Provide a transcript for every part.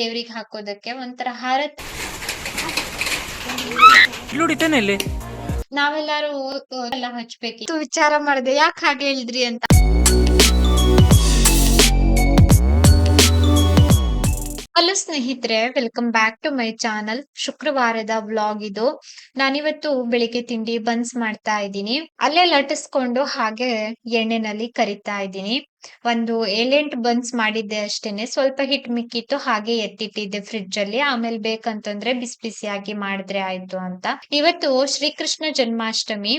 ದೇವ್ರಿಗೆ ಹಾಕೋದಕ್ಕೆ ಒಂಥರ ಹಾರ ನಾವೆಲ್ಲಾರು ಎಲ್ಲ ಹಚ್ಬೇಕು ವಿಚಾರ ಮಾಡಿದೆ ಯಾಕೆ ಹಾಗೆ ಹೇಳಿದ್ರಿ ಅಂತ. ಹಲೋ ಸ್ನೇಹಿತರೆ welcome back to my channel ಶುಕ್ರವಾರದ ವ್ಲಾಗ್ ಇದು. ನಾನಿವತ್ತು ಬೆಳಿಗ್ಗೆ ತಿಂಡಿ ಬನ್ಸ್ ಮಾಡ್ತಾ ಇದ್ದೀನಿ. ಅಲ್ಲೇ ಲಟ್ಟಿಸ್ಕೊಂಡು ಹಾಗೆ ಎಣ್ಣೆನಲ್ಲಿ ಕರಿತಾ ಇದ್ದೀನಿ. ಒಂದು ಏಳೆಂಟು ಬನ್ಸ್ ಮಾಡಿದ್ದೆ ಅಷ್ಟೇನೆ. ಸ್ವಲ್ಪ ಹಿಟ್ ಮಿಕ್ಕಿತ್ತು, ಹಾಗೆ ಎತ್ತಿಟ್ಟಿದ್ದೆ ಫ್ರಿಡ್ಜ್ ಅಲ್ಲಿ. ಆಮೇಲೆ ಬೇಕಂತಂದ್ರೆ ಬಿಸಿ ಬಿಸಿಯಾಗಿ ಮಾಡಿದ್ರೆ ಆಯ್ತು ಅಂತ. ಇವತ್ತು ಶ್ರೀಕೃಷ್ಣ ಜನ್ಮಾಷ್ಟಮಿ.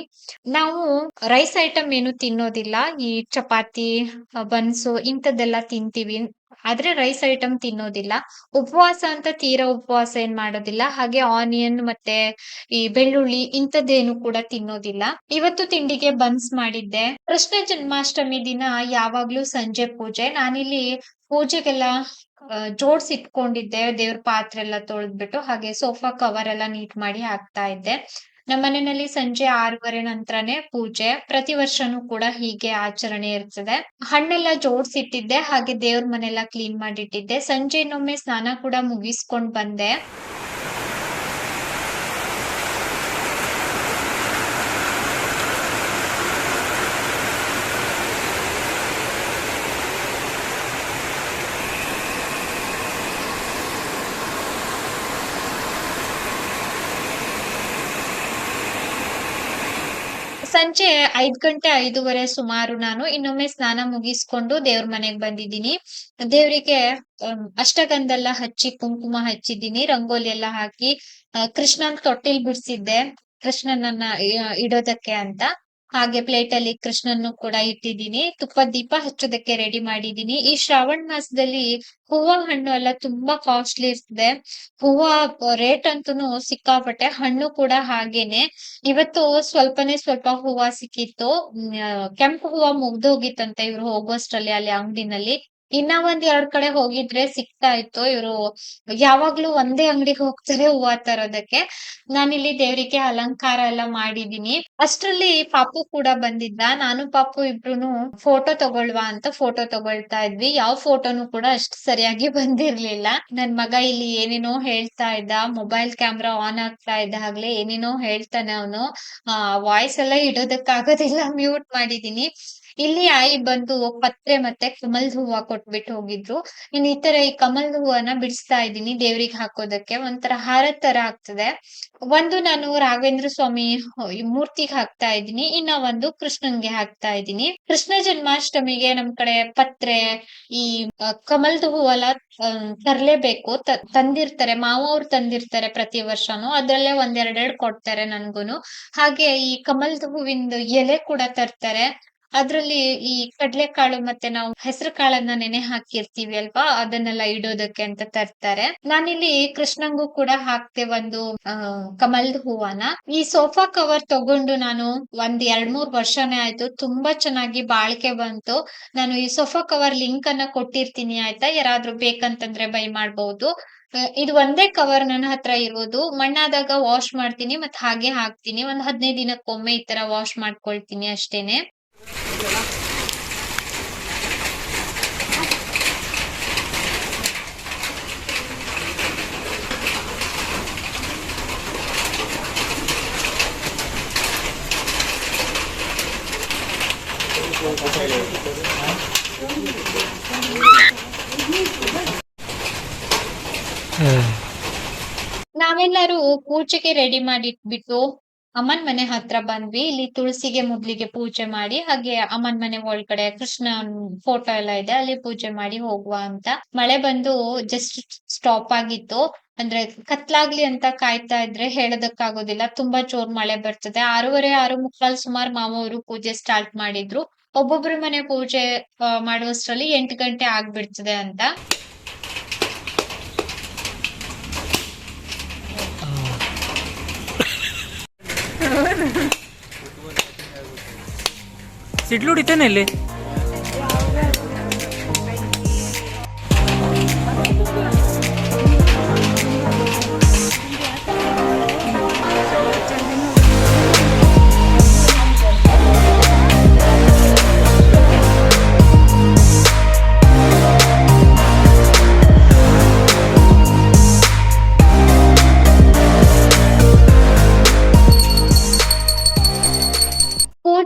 ನಾವು ರೈಸ್ ಐಟಮ್ ಏನು ತಿನ್ನೋದಿಲ್ಲ. ಈ ಚಪಾತಿ ಬನ್ಸು ಇಂಥದ್ದೆಲ್ಲ ತಿಂತೀವಿ. ಆದ್ರೆ ರೈಸ್ ಐಟಮ್ ತಿನ್ನೋದಿಲ್ಲ. ಉಪವಾಸ ಅಂತ ತೀರಾ ಉಪವಾಸ ಏನ್ ಮಾಡೋದಿಲ್ಲ. ಹಾಗೆ ಆನಿಯನ್ ಮತ್ತೆ ಈ ಬೆಳ್ಳುಳ್ಳಿ ಇಂಥದ್ದೇನು ಕೂಡ ತಿನ್ನೋದಿಲ್ಲ. ಇವತ್ತು ತಿಂಡಿಗೆ ಬನ್ಸ್ ಮಾಡಿದ್ದೆ. ಕೃಷ್ಣ ಜನ್ಮಾಷ್ಟಮಿ ದಿನ ಯಾವಾಗ್ಲೂ ಸಂಜೆ ಪೂಜೆ. ನಾನಿಲ್ಲಿ ಪೂಜೆಗೆಲ್ಲ ಜೋಡ್ಸಿ ಇಟ್ಕೊಂಡಿದ್ದೆ. ದೇವ್ರ ಪಾತ್ರೆ ಎಲ್ಲ ತೊಳೆದ್ಬಿಟ್ಟು ಹಾಗೆ ಸೋಫಾ ಕವರ್ ಎಲ್ಲ ನೀಟ್ ಮಾಡಿ ಹಾಕ್ತಾ ಇದ್ದೆ. ನಮ್ಮ ಮನೆಯಲ್ಲಿ ಸಂಜೆ ಆರೂವರೆ ನಂತರನೇ ಪೂಜೆ. ಪ್ರತಿ ವರ್ಷನೂ ಕೂಡ ಹೀಗೆ ಆಚರಣೆ ಇರ್ತದೆ. ಹಣ್ಣೆಲ್ಲ ಜೋಡ್ಸಿಟ್ಟಿದ್ದೆ, ಹಾಗೆ ದೇವ್ರ ಮನೆಲ್ಲ ಕ್ಲೀನ್ ಮಾಡಿಟ್ಟಿದ್ದೆ. ಸಂಜೆ ಇನ್ನೊಮ್ಮೆ ಸ್ನಾನ ಕೂಡ ಮುಗಿಸ್ಕೊಂಡ್ ಬಂದೆ. ಸಂಜೆ ಐದ್ ಗಂಟೆ ಐದೂವರೆ ಸುಮಾರು ನಾನು ಇನ್ನೊಮ್ಮೆ ಸ್ನಾನ ಮುಗಿಸ್ಕೊಂಡು ದೇವ್ರ ಮನೆಗ್ ಬಂದಿದ್ದೀನಿ. ದೇವ್ರಿಗೆ ಅಷ್ಟಗಂಧೆಲ್ಲ ಹಚ್ಚಿ ಕುಂಕುಮ ಹಚ್ಚಿದ್ದೀನಿ. ರಂಗೋಲಿ ಎಲ್ಲ ಹಾಕಿ ಕೃಷ್ಣನ್ ತೊಟ್ಟಿಲ್ ಬಿಡ್ಸಿದ್ದೆ. ಕೃಷ್ಣನನ್ನ ಇಡೋದಕ್ಕೆ ಅಂತ. ಹಾಗೆ ಪ್ಲೇಟ್ ಅಲ್ಲಿ ಕೃಷ್ಣನ್ನು ಕೂಡ ಇಟ್ಟಿದ್ದೀನಿ. ತುಪ್ಪ ದೀಪ ಹಚ್ಚೋದಕ್ಕೆ ರೆಡಿ ಮಾಡಿದ್ದೀನಿ. ಈ ಶ್ರಾವಣ ಮಾಸದಲ್ಲಿ ಹೂವ ಹಣ್ಣು ಎಲ್ಲ ತುಂಬಾ ಕಾಸ್ಟ್ಲಿ ಇರ್ತದೆ. ಹೂವ ರೇಟ್ ಅಂತೂ ಸಿಕ್ಕಾಪಟ್ಟೆ. ಹಣ್ಣು ಕೂಡ ಹಾಗೇನೆ. ಇವತ್ತು ಸ್ವಲ್ಪನೇ ಸ್ವಲ್ಪ ಹೂವ ಸಿಕ್ಕಿತ್ತು. ಕೆಂಪು ಹೂವ ಮುಗ್ದೋಗಿತ್ತಂತೆ ಇವ್ರು ಹೋಗೋಷ್ಟ್ರಲ್ಲಿ ಅಲ್ಲಿ ಅಂಗಡಿನಲ್ಲಿ. ಇನ್ನ ಒಂದ್ ಎರಡ್ ಕಡೆ ಹೋಗಿದ್ರೆ ಸಿಗ್ತಾ ಇತ್ತು. ಇವ್ರು ಯಾವಾಗ್ಲೂ ಒಂದೇ ಅಂಗಡಿಗೆ ಹೋಗ್ತಾರೆ ಹೂವ ತರೋದಕ್ಕೆ. ಇಲ್ಲಿ ದೇವ್ರಿಗೆ ಅಲಂಕಾರ ಎಲ್ಲ ಮಾಡಿದೀನಿ ಅಷ್ಟ್ರಲ್ಲಿ ಪಾಪು ಕೂಡ ಬಂದಿದ್ದ. ನಾನು ಪಾಪು ಇಬ್ರು ಫೋಟೋ ತಗೊಳ್ವಾ ಅಂತ ಫೋಟೋ ತಗೊಳ್ತಾ ಇದ್ವಿ. ಯಾವ ಫೋಟೋನು ಕೂಡ ಅಷ್ಟು ಸರಿಯಾಗಿ ಬಂದಿರ್ಲಿಲ್ಲ. ನನ್ ಮಗ ಇಲ್ಲಿ ಏನೇನೋ ಹೇಳ್ತಾ ಇದ್ದ. ಮೊಬೈಲ್ ಕ್ಯಾಮ್ರಾ ಆನ್ ಆಗ್ತಾ ಇದ್ದಾಗ್ಲೇ ಏನೇನೋ ಹೇಳ್ತಾನೆ ಅವನು. ವಾಯ್ಸ್ ಎಲ್ಲ ಇಡೋದಕ್ಕಾಗೋದಿಲ್ಲ. ಮ್ಯೂಟ್ ಮಾಡಿದೀನಿ. ಇಲ್ಲಿ ಆಯಿ ಬಂದು ಪತ್ರೆ ಮತ್ತೆ ಕಮಲ್ ಹೂವ ಕೊಟ್ಬಿಟ್ಟು ಹೋಗಿದ್ರು. ಇನ್ ಈ ತರ ಈ ಕಮಲ್ ಹೂವನ ಬಿಡಿಸ್ತಾ ಇದ್ದೀನಿ ದೇವ್ರಿಗೆ ಹಾಕೋದಕ್ಕೆ. ಒಂಥರ ಹಾರ ತರ ಆಗ್ತದೆ. ಒಂದು ನಾನು ರಾಘವೇಂದ್ರ ಸ್ವಾಮಿ ಮೂರ್ತಿಗೆ ಹಾಕ್ತಾ ಇದ್ದೀನಿ. ಇನ್ನ ಒಂದು ಕೃಷ್ಣನ್ಗೆ ಹಾಕ್ತಾ ಇದ್ದೀನಿ. ಕೃಷ್ಣ ಜನ್ಮಾಷ್ಟಮಿಗೆ ನಮ್ ಕಡೆ ಪತ್ರೆ, ಈ ಕಮಲ್ದ ಹೂವೆಲ್ಲ ತರ್ಲೇಬೇಕು. ತಂದಿರ್ತಾರೆ. ಮಾವ ಅವ್ರು ತಂದಿರ್ತಾರೆ ಪ್ರತಿ ವರ್ಷನು. ಅದ್ರಲ್ಲೇ ಒಂದೆರಡೆರಡು ಕೊಡ್ತಾರೆ ನನ್ಗುನು. ಹಾಗೆ ಈ ಕಮಲ್ದ ಹೂವಿಂದು ಎಲೆ ಕೂಡ ತರ್ತಾರೆ. ಅದ್ರಲ್ಲಿ ಈ ಕಡ್ಲೆಕಾಳು ಮತ್ತೆ ನಾವು ಹೆಸರು ಕಾಳನ್ನ ನೆನೆ ಹಾಕಿರ್ತೀವಿ ಅಲ್ವಾ? ಅದನ್ನೆಲ್ಲ ಇಡೋದಕ್ಕೆ ಅಂತ ತರ್ತಾರೆ. ನಾನಿಲ್ಲಿ ಕೃಷ್ಣಂಗೂ ಕೂಡ ಹಾಕ್ತೆ ಒಂದು ಕಮಲ್ದ ಹೂವನ. ಈ ಸೋಫಾ ಕವರ್ ತಗೊಂಡು ನಾನು ಒಂದ್ ಎರಡ್ ಮೂರ್ ವರ್ಷನೇ ಆಯ್ತು ತುಂಬಾ ಚೆನ್ನಾಗಿ ಬಾಳಿಕೆ ಬಂತು. ನಾನು ಈ ಸೋಫಾ ಕವರ್ ಲಿಂಕ್ ಅನ್ನ ಕೊಟ್ಟಿರ್ತೀನಿ ಆಯ್ತಾ? ಯಾರಾದ್ರೂ ಬೇಕಂತಂದ್ರೆ ಬೈ ಮಾಡ್ಬಹುದು ಇದು ಒಂದೇ ಕವರ್ ನನ್ನ ಹತ್ರ ಇರೋದು. ಮಣ್ಣಾದಾಗ ವಾಶ್ ಮಾಡ್ತೀನಿ ಮತ್ತ್ ಹಾಗೆ ಹಾಕ್ತೀನಿ. ಒಂದ್ ಹದಿನೈದು ದಿನಕ್ಕೊಮ್ಮೆ ಈ ತರ ವಾಶ್ ಮಾಡ್ಕೊಳ್ತೀನಿ ಅಷ್ಟೇನೆ. ನಾವೆಲ್ಲರೂ ಪೂಜೆಗೆ ರೆಡಿ ಮಾಡಿ ಇಟ್ಬಿಟ್ಟು ಅಮ್ಮನ್ ಮನೆ ಹತ್ರ ಬಂದ್ವಿ. ಇಲ್ಲಿ ತುಳಸಿಗೆ ಮೊದ್ಲಿಗೆ ಪೂಜೆ ಮಾಡಿ, ಹಾಗೆ ಅಮ್ಮನ್ ಮನೆ ಒಳಗಡೆ ಕೃಷ್ಣ ಫೋಟೋ ಎಲ್ಲ ಇದೆ. ಅಲ್ಲಿ ಪೂಜೆ ಮಾಡಿ ಹೋಗುವ ಅಂತ. ಮಳೆ ಬಂದು ಜಸ್ಟ್ ಸ್ಟಾಪ್ ಆಗಿತ್ತು. ಅಂದ್ರೆ ಕತ್ಲಾಗ್ಲಿ ಅಂತ ಕಾಯ್ತಾ ಇದ್ರೆ ಹೇಳೋದಕ್ಕಾಗೋದಿಲ್ಲ. ತುಂಬಾ ಜೋರ್ ಮಳೆ ಬರ್ತದೆ. ಆರೂವರೆ, ಆರು ಮುಕ್ಕಾಲ್ ಸುಮಾರು ಮಾವ ಅವರು ಪೂಜೆ ಸ್ಟಾರ್ಟ್ ಮಾಡಿದ್ರು. ಒಬ್ಬೊಬ್ರ ಮನೆ ಪೂಜೆ ಮಾಡುವಷ್ಟ್ರಲ್ಲಿ ಎಂಟು ಗಂಟೆ ಆಗ್ಬಿಡ್ತದೆ ಅಂತ. സിഡ്ലൂടെ ഇത്തന്നെയല്ലേ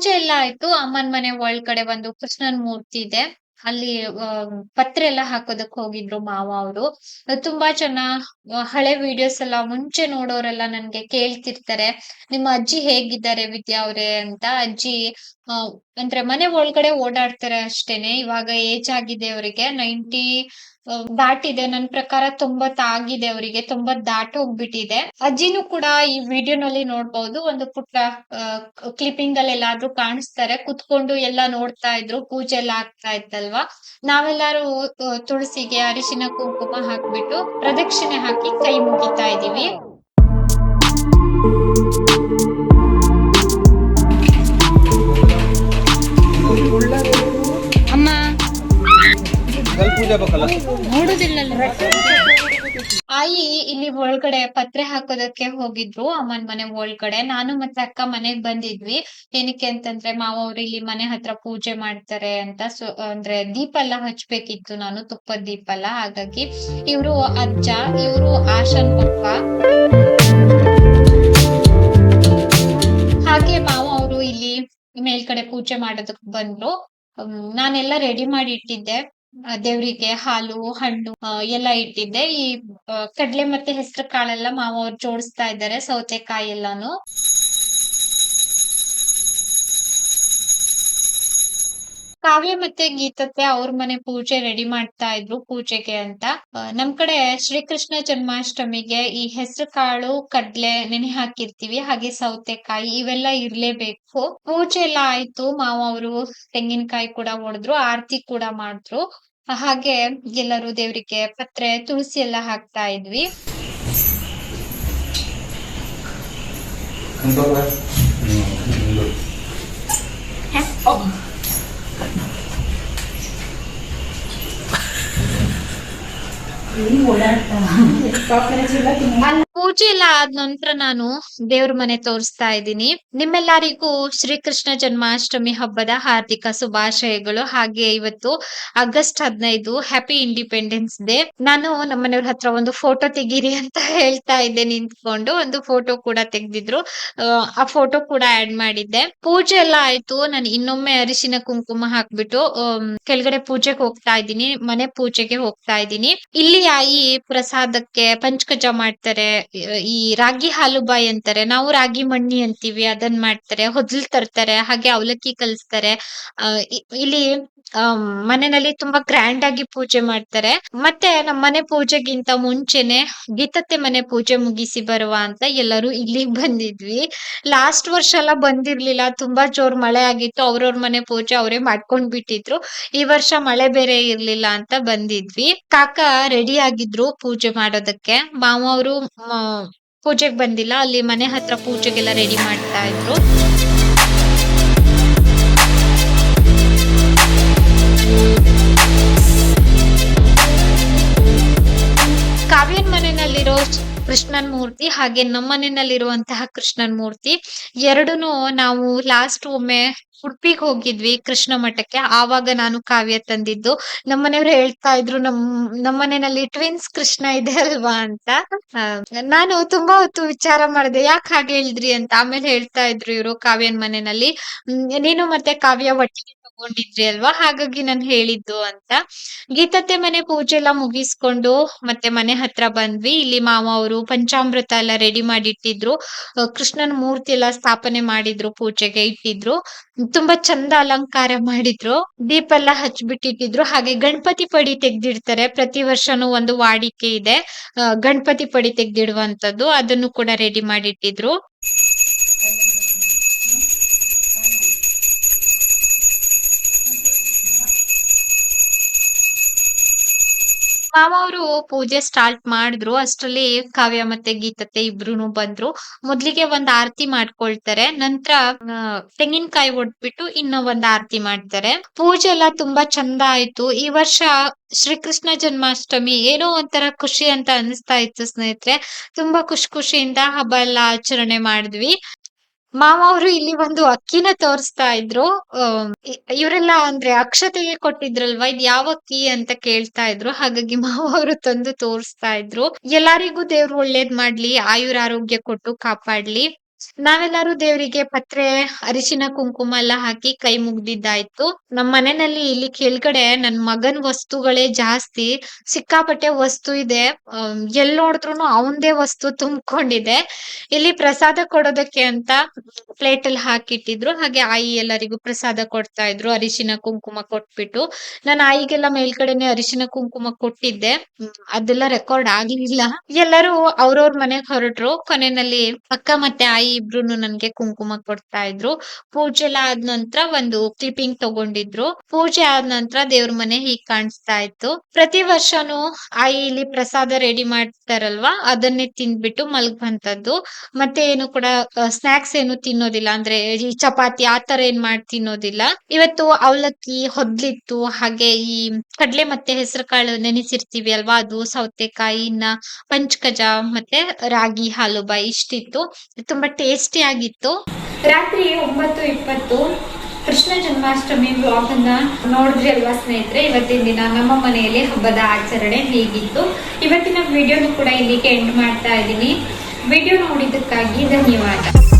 ಹೊಡಿತಾನೆ ಎಲ್ಲ ಆಯ್ತು. ಅಮ್ಮನ್ ಮನೆ ಒಳಗಡೆ ಒಂದು ಕೃಷ್ಣನ್ ಮೂರ್ತಿ ಇದೆ. ಅಲ್ಲಿ ಪತ್ರೆ ಎಲ್ಲ ಹಾಕೋದಕ್ ಹೋಗಿದ್ರು ಮಾವ ಅವರು. ತುಂಬಾ ಜನ ಹಳೆ ವಿಡಿಯೋಸ್ ಎಲ್ಲ ಮುಂಚೆ ನೋಡೋರೆಲ್ಲ ನನ್ಗೆ ಕೇಳ್ತಿರ್ತಾರೆ. ನಿಮ್ಮ ಅಜ್ಜಿ ಹೇಗಿದ್ದಾರೆ ವಿದ್ಯಾ ಅವ್ರೆ ಅಂತ. ಅಜ್ಜಿ ಅಂದ್ರೆ ಮನೆ ಒಳಗಡೆ ಓಡಾಡ್ತಾರೆ ಅಷ್ಟೇನೆ. ಇವಾಗ ಏಜ್ ಆಗಿದೆ ಅವರಿಗೆ. ನೈಂಟಿ ದಾಟಿದೆ. ನನ್ ಪ್ರಕಾರ ತೊಂಬತ್ ಆಗಿದೆ ಅವರಿಗೆ ತೊಂಬತ್ ದಾಟ್ ಹೋಗ್ಬಿಟ್ಟಿದೆ. ಅಜ್ಜಿನೂ ಕೂಡ ಈ ವಿಡಿಯೋನಲ್ಲಿ ನೋಡ್ಬೋದು. ಒಂದು ಪುಟ್ಟ ಕ್ಲಿಪ್ಪಿಂಗ್ ಅಲ್ಲಿ ಎಲ್ಲಾದ್ರೂ ಕಾಣಿಸ್ತಾರೆ. ಕುತ್ಕೊಂಡು ಎಲ್ಲ ನೋಡ್ತಾ ಇದ್ರು. ಪೂಜೆ ಎಲ್ಲ ಆಗ್ತಾ ಇತ್ತಲ್ವಾ? ನಾವೆಲ್ಲಾರು ತುಳಸಿಗೆ ಅರಿಶಿನ ಕುಂಕುಮ ಹಾಕ್ಬಿಟ್ಟು ಪ್ರದಕ್ಷಿಣೆ ಹಾಕಿ ಕೈ ಮುಗಿತಾ ಇದೀವಿ ಆಯಿ, ಇಲ್ಲಿ ಒಳಗಡೆ ಪತ್ರೆ ಹಾಕೋದಕ್ಕೆ ಹೋಗಿದ್ರು, ಅಮ್ಮನ್ ಮನೆ ಒಳಗಡೆ. ನಾನು ಮತ್ತೆ ಅಕ್ಕ ಮನೆಗ್ ಬಂದಿದ್ವಿ. ಏನಕ್ಕೆ ಅಂತಂದ್ರೆ, ಮಾವ ಅವ್ರು ಇಲ್ಲಿ ಮನೆ ಹತ್ರ ಪೂಜೆ ಮಾಡ್ತಾರೆ ಅಂತ ಅಂದ್ರೆ ದೀಪ ಎಲ್ಲ ಹಚ್ಬೇಕಿತ್ತು ನಾನು, ತುಪ್ಪದ ದೀಪ ಎಲ್ಲ. ಹಾಗಾಗಿ ಇವ್ರು ಅಜ್ಜ, ಇವ್ರು ಆಶನ್ ಪಪ್ಪ. ಹಾಗೆ ಮಾವ ಅವರು ಇಲ್ಲಿ ಮೇಲ್ಗಡೆ ಪೂಜೆ ಮಾಡೋದಕ್ ಬಂದ್ರು. ನಾನೆಲ್ಲ ರೆಡಿ ಮಾಡಿ ಇಟ್ಟಿದ್ದೆ. ದೇವ್ರಿಗೆ ಹಾಲು, ಹಣ್ಣು ಎಲ್ಲ ಇಟ್ಟಿದ್ದೆ. ಈ ಕಡ್ಲೆ ಮತ್ತೆ ಹೆಸರು ಕಾಳೆಲ್ಲ ಮಾವ ಅವ್ರು ಜೋಡಿಸ್ತಾ ಇದ್ದಾರೆ ಸೌತೆಕಾಯಿ ಎಲ್ಲಾನು. ಕಾವ್ಯ ಮತ್ತೆ ಗೀತತ್ತೆ ಅವ್ರ ಮನೆ ಪೂಜೆ ರೆಡಿ ಮಾಡ್ತಾ ಇದ್ರು ಪೂಜೆಗೆ ಅಂತ. ನಮ್ ಕಡೆ ಶ್ರೀಕೃಷ್ಣ ಜನ್ಮಾಷ್ಟಮಿಗೆ ಈ ಹೆಸರು ಕಾಳು ಕಡ್ಲೆ ನೆನೆ ಹಾಕಿರ್ತೀವಿ ಹಾಗೆ ಸೌತೆಕಾಯಿ ಇವೆಲ್ಲ ಇರ್ಲೇಬೇಕು. ಪೂಜೆ ಎಲ್ಲ ಆಯ್ತು ಮಾವ ಅವರು ತೆಂಗಿನಕಾಯಿ ಕೂಡ ಹೊಡೆದ್ರು ಆರತಿ ಕೂಡ ಮಾಡಿದ್ರು. ಹಾಗೆ ಎಲ್ಲರೂ ದೇವ್ರಿಗೆ ಪತ್ರೆ ತುಳಸಿ ಎಲ್ಲ ಹಾಕ್ತಾ ಇದ್ವಿ. อยู่ที่หมูนะป๊อปไม่ชิมแล้กิน ಪೂಜೆ ಎಲ್ಲ ಆದ ನಂತರ ನಾನು ದೇವ್ರ ಮನೆ ತೋರಿಸ್ತಾ ಇದ್ದೀನಿ. ನಿಮ್ಮೆಲ್ಲರಿಗೂ ಶ್ರೀಕೃಷ್ಣ ಜನ್ಮಾಷ್ಟಮಿ ಹಬ್ಬದ ಹಾರ್ದಿಕ ಶುಭಾಶಯಗಳು. ಹಾಗೆ ಇವತ್ತು ಆಗಸ್ಟ್ ಹದಿನೈದು ಹ್ಯಾಪಿ ಇಂಡಿಪೆಂಡೆನ್ಸ್ ಡೇ ನಾನು ನಮ್ಮನೆಯವ್ರ ಹತ್ರ ಒಂದು ಫೋಟೋ ತೆಗೀರಿ ಅಂತ ಹೇಳ್ತಾ ಇದ್ದೆ ನಿಂತ್ಕೊಂಡು. ಒಂದು ಫೋಟೋ ಕೂಡ ತೆಗ್ದಿದ್ರು. ಆ, ಫೋಟೋ ಕೂಡ ಆಡ್ ಮಾಡಿದ್ದೆ. ಪೂಜೆ ಎಲ್ಲ ಆಯ್ತು. ನಾನು ಇನ್ನೊಮ್ಮೆ ಅರಿಶಿನ ಕುಂಕುಮ ಹಾಕ್ಬಿಟ್ಟು ಕೆಳಗಡೆ ಪೂಜೆಗೆ ಹೋಗ್ತಾ ಇದ್ದೀನಿ. ಮನೆ ಪೂಜೆಗೆ ಹೋಗ್ತಾ ಇದ್ದೀನಿ. ಇಲ್ಲಿ ಆಯಿ ಪ್ರಸಾದಕ್ಕೆ ಪಂಚಕಜ ಮಾಡ್ತಾರೆ. ಈ- ರಾಗಿ ಹಾಲುಬಾಯಿ ಅಂತಾರೆ, ನಾವು ರಾಗಿ ಮಣ್ಣಿ ಅಂತೀವಿ ಅದನ್ನ ಮಾಡ್ತಾರೆ ಹೊದ್ಲು ತರ್ತಾರೆ, ಹಾಗೆ ಅವಲಕ್ಕಿ ಕಲಿಸ್ತಾರೆ. ಇಲ್ಲಿ ಮನೆಯಲ್ಲಿ ತುಂಬಾ ಗ್ರ್ಯಾಂಡ್ ಆಗಿ ಪೂಜೆ ಮಾಡ್ತಾರೆ. ಮತ್ತೆ ನಮ್ಮ ಮನೆ ಪೂಜೆಗಿಂತ ಮುಂಚೆನೆ ಗೀತತ್ತೆ ಮನೆ ಪೂಜೆ ಮುಗಿಸಿ ಬರುವ ಅಂತ ಎಲ್ಲರೂ ಇಲ್ಲಿಗೆ ಬಂದಿದ್ವಿ. ಲಾಸ್ಟ್ ವರ್ಷ ಎಲ್ಲ ಬಂದಿರ್ಲಿಲ್ಲ. ತುಂಬಾ ಜೋರ್ ಮಳೆ ಆಗಿತ್ತು. ಅವ್ರವ್ರ ಮನೆ ಪೂಜೆ ಅವರೇ ಮಾಡ್ಕೊಂಡ್ ಬಿಟ್ಟಿದ್ರು. ಈ ವರ್ಷ ಮಳೆ ಬೇರೆ ಇರ್ಲಿಲ್ಲ ಅಂತ ಬಂದಿದ್ವಿ. ಕಾಕ ರೆಡಿ ಆಗಿದ್ರು ಪೂಜೆ ಮಾಡೋದಕ್ಕೆ. ಮಾವ ಅವರು ಪೂಜೆಗೆ ಬಂದಿಲ್ಲ. ಅಲ್ಲಿ ಮನೆ ಹತ್ರ ಪೂಜೆಗೆಲ್ಲ ರೆಡಿ ಮಾಡ್ತಾ ಇದ್ರು. ಕೃಷ್ಣನ್ ಮೂರ್ತಿ ಹಾಗೆ ನಮ್ಮನೆಯಲ್ಲಿರುವಂತಹ ಕೃಷ್ಣನ್ ಮೂರ್ತಿ. ಎರಡೂನು ನಾವು ಲಾಸ್ಟ್ ಒಮ್ಮೆ ಉಡುಪಿಗೆ ಹೋಗಿದ್ವಿ ಕೃಷ್ಣ ಮಠಕ್ಕೆ. ಆವಾಗ ನಾನು ಕಾವ್ಯ ತಂದಿದ್ದು. ನಮ್ಮನೆಯವ್ರು ಹೇಳ್ತಾ ಇದ್ರು, ನಮ್ ನಮ್ಮನೆಯಲ್ಲಿ ಟ್ವಿನ್ಸ್ ಕೃಷ್ಣ ಇದೆ ಅಲ್ವಾ ಅಂತ. ನಾನು ತುಂಬಾ ಹೊತ್ತು ವಿಚಾರ ಮಾಡಿದೆ, ಯಾಕೆ ಹಾಗೆ ಹೇಳಿದ್ರಿ ಅಂತ. ಆಮೇಲೆ ಹೇಳ್ತಾ ಇದ್ರು ಇವರು ಕಾವ್ಯನ್ ಮನೆಯಲ್ಲಿ. ನೀನು ಮತ್ತೆ ಕಾವ್ಯ ಒಟ್ಟಿಗೆ ತಗೊಂಡಿದ್ರಿ ಅಲ್ವಾ? ಹಾಗಾಗಿ ನಾನು ಹೇಳಿದ್ದು ಅಂತ. ಗೀತತ್ತೆ ಮನೆ ಪೂಜೆ ಎಲ್ಲ ಮುಗಿಸ್ಕೊಂಡು ಮತ್ತೆ ಮನೆ ಹತ್ರ ಬಂದ್ವಿ. ಇಲ್ಲಿ ಮಾವ ಅವರು ಪಂಚಾಮೃತ ಎಲ್ಲ ರೆಡಿ ಮಾಡಿ ಇಟ್ಟಿದ್ರು ಆ, ಕೃಷ್ಣನ ಮೂರ್ತಿ ಎಲ್ಲ ಸ್ಥಾಪನೆ ಮಾಡಿದ್ರು ಪೂಜೆಗೆ ಇಟ್ಟಿದ್ರು. ತುಂಬಾ ಚಂದ ಅಲಂಕಾರ ಮಾಡಿದ್ರು. ದೀಪ ಎಲ್ಲ ಹಚ್ಬಿಟ್ಟಿಟ್ಟಿದ್ರು. ಹಾಗೆ ಗಣಪತಿ ಪಡಿ ತೆಗ್ದಿಡ್ತಾರೆ. ಪ್ರತಿ ವರ್ಷನೂ ಒಂದು ವಾಡಿಕೆ ಇದೆ. ಗಣಪತಿ ಪಡಿ ತೆಗ್ದಿಡುವಂತದ್ದು ಅದನ್ನು ಕೂಡ ರೆಡಿ ಮಾಡಿಟ್ಟಿದ್ರು. ಮಾವ ಅವರು ಪೂಜೆ ಸ್ಟಾರ್ಟ್ ಮಾಡಿದ್ರು. ಅಷ್ಟರಲ್ಲಿ ಕಾವ್ಯ ಮತ್ತೆ ಗೀತತೆ ಇಬ್ರುನು ಬಂದ್ರು. ಮೊದ್ಲಿಗೆ ಒಂದ್ ಆರತಿ ಮಾಡ್ಕೊಳ್ತಾರೆ. ನಂತರ ತೆಂಗಿನಕಾಯಿ ಒಡ್ಬಿಟ್ಟು ಇನ್ನೂ ಒಂದ್ ಆರತಿ ಮಾಡ್ತಾರೆ. ಪೂಜೆ ಎಲ್ಲ ತುಂಬಾ ಚಂದ ಆಯ್ತು. ಈ ವರ್ಷ ಶ್ರೀಕೃಷ್ಣ ಜನ್ಮಾಷ್ಟಮಿ. ಏನೋ ಒಂಥರ ಖುಷಿ ಅಂತ ಅನಿಸ್ತಾ ಇತ್ತು ಸ್ನೇಹಿತರೆ. ತುಂಬಾ ಖುಷಿ ಖುಷಿಯಿಂದ ಹಬ್ಬ ಎಲ್ಲ ಆಚರಣೆ ಮಾಡಿದ್ವಿ. ಮಾವ ಅವರು ಇಲ್ಲಿ ಒಂದು ಅಕ್ಕಿನ ತೋರಿಸ್ತಾ ಇದ್ರು. ಇವರೆಲ್ಲ ಅಂದ್ರೆ ಅಕ್ಷತೆಗೆ ಕೊಟ್ಟಿದ್ರಲ್ವಾ? ಇದ್ ಯಾವ ಅಕ್ಕಿ ಅಂತ ಕೇಳ್ತಾ ಇದ್ರು. ಹಾಗಾಗಿ ಮಾವ ಅವರು ತಂದು ತೋರಿಸ್ತಾ ಇದ್ರು. ಎಲ್ಲರಿಗೂ ದೇವ್ರು ಒಳ್ಳೇದ್ ಮಾಡ್ಲಿ ಆಯುರ ಆರೋಗ್ಯ ಕೊಟ್ಟು ಕಾಪಾಡ್ಲಿ. ನಾವೆಲ್ಲರೂ ದೇವರಿಗೆ ಪತ್ರೆ, ಅರಿಶಿನ ಕುಂಕುಮ ಎಲ್ಲ ಹಾಕಿ ಕೈ ಮುಗ್ದಿದ್ದಾಯ್ತು. ನಮ್ಮ ಮನೆಯಲ್ಲಿ ಇಲ್ಲಿ ಕೆಳಗಡೆ ನನ್ ಮಗನ್ ವಸ್ತುಗಳೇ ಜಾಸ್ತಿ, ಸಿಕ್ಕಾಪಟ್ಟೆ ವಸ್ತು ಇದೆ. ಎಲ್ ನೋಡಿದ್ರು ಅವಂದೇ ವಸ್ತು ತುಂಬಿಕೊಂಡಿದೆ. ಇಲ್ಲಿ ಪ್ರಸಾದ ಕೊಡೋದಕ್ಕೆ ಅಂತ ಪ್ಲೇಟ್ ಅಲ್ಲಿ ಹಾಕಿಟ್ಟಿದ್ರು. ಹಾಗೆ ಆಯಿ ಎಲ್ಲರಿಗೂ ಪ್ರಸಾದ ಕೊಡ್ತಾ ಇದ್ರು ಅರಿಶಿನ ಕುಂಕುಮ ಕೊಟ್ಬಿಟ್ಟು. ನಾನು ಆಯಿಗೆಲ್ಲ ಮೇಲ್ಗಡೆನೆ ಅರಿಶಿನ ಕುಂಕುಮ ಕೊಟ್ಟಿದ್ದೆ. ಅದೆಲ್ಲ ರೆಕಾರ್ಡ್ ಆಗ್ಲಿಲ್ಲ ಎಲ್ಲರೂ ಅವ್ರವ್ರ ಮನೆಗ್ ಹೊರಟ್ರು. ಕೊನೆಯಲ್ಲಿ ಅಕ್ಕ ಮತ್ತೆ ಆಯಿ ಇಬ್ರುನು ನನ್ಗೆ ಕುಂಕುಮ ಕೊಡ್ತಾ ಇದ್ರು ಪೂಜೆ ಎಲ್ಲ ಆದ ನಂತರ ಒಂದು ಕ್ಲಿಪ್ಪಿಂಗ್ ತಗೊಂಡಿದ್ರು. ಪೂಜೆ ಆದ ನಂತರ ದೇವ್ರ ಮನೆ ಹೀಗ್ ಕಾಣಿಸ್ತಾ ಇತ್ತು ಪ್ರತಿ ವರ್ಷನು ಆಯಿ ಇಲ್ಲಿ ಪ್ರಸಾದ ರೆಡಿ ಮಾಡ್ತಾರಲ್ವಾ? ಅದನ್ನೇ ತಿಂದ್ಬಿಟ್ಟು ಮಲ್ಗುವಂತದ್ದು. ಮತ್ತೆ ಏನು ಕೂಡ ಸ್ನಾಕ್ಸ್ ಏನು ತಿನ್ನೋದಿಲ್ಲ. ಅಂದ್ರೆ ಈ ಚಪಾತಿ ಆತರ ಏನ್ ಮಾಡಿ ತಿನ್ನೋದಿಲ್ಲ. ಇವತ್ತು ಅವಲಕ್ಕಿ, ಹೊದ್ಲಿತ್ತು. ಹಾಗೆ ಈ ಕಡ್ಲೆ ಮತ್ತೆ ಹೆಸರು ಕಾಳು ನೆನೆಸಿರ್ತೀವಿ ಅಲ್ವಾ? ಅದು ಸೌತೆಕಾಯಿ, ಇನ್ನ ಪಂಚಕಜ ಮತ್ತೆ ರಾಗಿ ಹಾಲುಬಾಯಿ ಇಷ್ಟಿತ್ತು. ತುಂಬಾ ಟೇಸ್ಟಿ ಆಗಿತ್ತು. ರಾತ್ರಿ ಒಂಬತ್ತು ಇಪ್ಪತ್ತು ಕೃಷ್ಣ ಜನ್ಮಾಷ್ಟಮಿ ಬ್ಲಾಗ್ ಅನ್ನ ನೋಡಿದ್ರಿ ಅಲ್ವಾ ಸ್ನೇಹಿತರೆ? ಇವತ್ತಿನ ದಿನ ನಮ್ಮ ಮನೆಯಲ್ಲಿ ಹಬ್ಬದ ಆಚರಣೆ ಹೀಗಿತ್ತು. ಇವತ್ತಿನ ವಿಡಿಯೋನು ಕೂಡ ಇಲ್ಲಿಗೆ ಎಂಡ್ ಮಾಡ್ತಾ ಇದ್ದೀನಿ. ವಿಡಿಯೋ ನೋಡಿದ್ದಕ್ಕಾಗಿ ಧನ್ಯವಾದ.